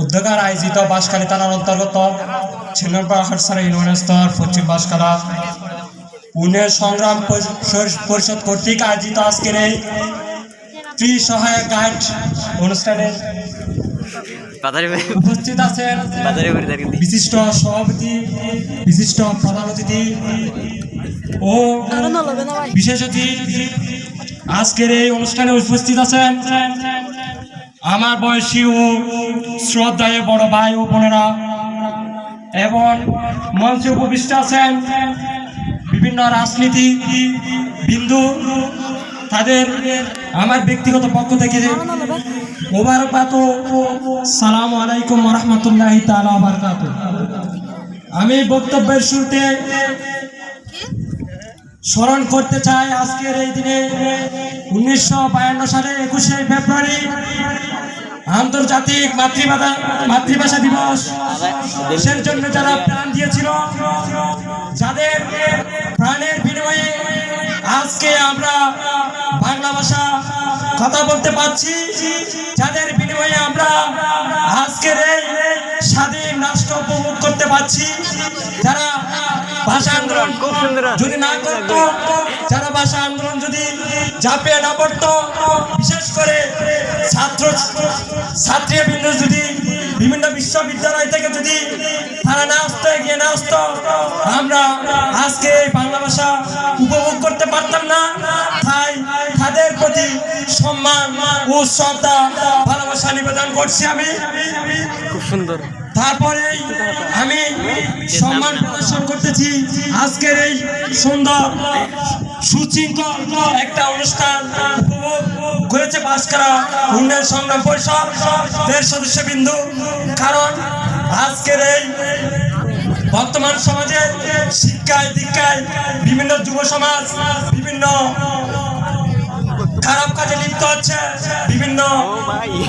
উদ্যোগার আয়োজিত বাঁশখালী থানার অন্তর্গত ছিন্নরপাড়া হাটসারা ইউনিয়ন স্তর পশ্চিম বাঁশখালা। উন্নয়ন সংগ্রাম পরিষদ কর্তৃক আয়োজিত আজকের এই ফ্রি সহায়ক গাইড অনুষ্ঠানে উপস্থিত আছেন বিশিষ্ট সভাপতি বিশিষ্ট প্রধান অতিথি ও বিশেষ অতিথি আজকের এই অনুষ্ঠানে উপস্থিত আছেন আমার বয়সী ও শ্রদ্ধায় বড় ভাই ও বোনেরা এবং মঞ্চে উপবিষ্ট আছেন বিভিন্ন রাজনীতি বিন্দু। তাদের আমার ব্যক্তিগত পক্ষ থেকে ওবারকাত সালাম আলাইকুম রহমতুল্লাহ তালা আমি বক্তব্যের শুরুতে স্মরণ করতে চাই আজকের এই দিনে। উনিশশো বায়ান্ন সালে একুশে ফেব্রুয়ারি আন্তর্জাতিক মাতৃভাষা মাতৃভাষা দিবস। দেশের জন্য যারা প্রাণ দিয়েছিল, যাদের প্রাণের বিনিময়ে আজকে আমরা বাংলা ভাষা কথা বলতে পারছি, যাদের বিনিময়ে আমরা আজকের এই স্বাধীন রাষ্ট্র উপভোগ করতে পারছি, যারা যদি না করতো যারা ভাষা আন্দোলন যদি ঝাঁপিয়ে না পড়তো বিশেষ করে ছাত্র ছাত্রীবৃন্দ যদি বিভিন্ন বিশ্ববিদ্যালয় থেকে যদি তারা না আসতো এগিয়ে না আসতো আমরা আজকে এই বাংলা ভাষা উপভোগ করতে পারতাম না। তাই তাদের প্রতি সম্মান ও শ্রদ্ধা ভালোবাসা নিবেদন করছি আমি। খুব সুন্দর। তারপরে আমি সম্মান প্রদর্শন করতেছি। আজকের এই সুন্দর সুশৃঙ্খল একটা অনুষ্ঠান করেছে বাসকারা উন্নয়ন সংগ্রাম পরিষদ দেড় সদস্য বিন্দু কারণ আজকের এই বর্তমান সমাজে শিক্ষায়, দীক্ষায় বিভিন্ন যুব সমাজ বিভিন্ন খারাপ কাজে লিপ্ত হচ্ছে, বিভিন্ন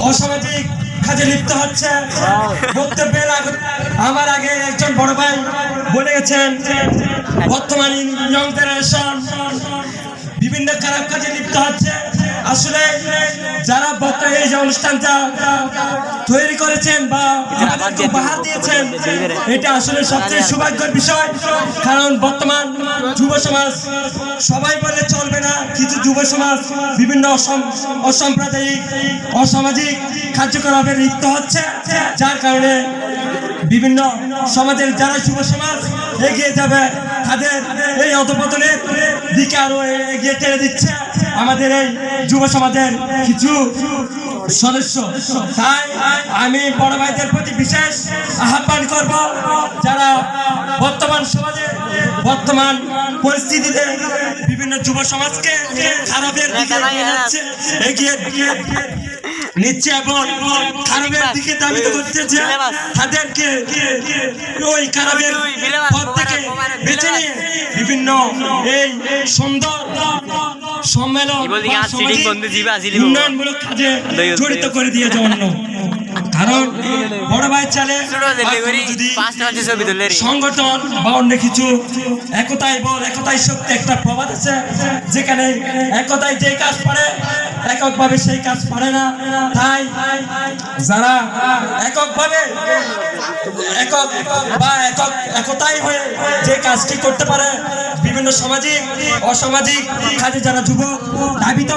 অসামাজিক কাজে লিপ্ত হচ্ছে। বক্তব্যের আমার আগে একজন বড় ভাই বলে গেছেন বর্তমান ইয়ং জেনারেশন বিভিন্ন খারাপ কাজে লিপ্ত হচ্ছে। আসলে যারা বক্তা এই যে অনুষ্ঠানটা তৈরি করেছেন বা উপহার দিয়েছেন, এটা আসলে সবচেয়ে সৌভাগ্যের বিষয়। কারণ বর্তমান যুব সমাজ, সবাই বলে চলবে না কিছু যুব সমাজ বিভিন্ন অসম- অসাম্প্রদায়িক, অসামাজিক কার্যকলাপে লিপ্ত হচ্ছে, যার কারণে বিভিন্ন সমাজের যারা যুব সমাজ এগিয়ে যাবে তাদের এই অধপতনের দিকে আরও এগিয়ে টেনে দিচ্ছে আমাদের এই যুব সমাজের কিছু সদস্য। তাই আমি বড় ভাইদের প্রতি বিশেষ আহ্বান করব যারা বর্তমান সমাজে বর্তমান পরিস্থিতিতে বিভিন্ন যুব সমাজকে খারাপের দিকে এগিয়ে এগিয়ে নিচ্ছে এবং খারাপের দিকে দাবিত করতেছে তাদেরকে ওই খারাপের পথ বিভিন্ন এই সুন্দর সম্মেলন। উন্নয়নমূলক কাজে জড়িত করে দিয়ে জন্য কারণ বড় ভাই চালে যদি। সংগঠন বা অন্য কিছু একতাই বল একতাই শক্তি একটা প্রবাদ আছে যেখানে একতাই যে কাজ পারে এককভাবে সেই কাজ পারে না। তাই যারা এককভাবে একক বা একক একতাই হয়ে যে কাজটি করতে পারে, বিভিন্ন সামাজিক, অসামাজিক কাজে যারা যুবক দাবিত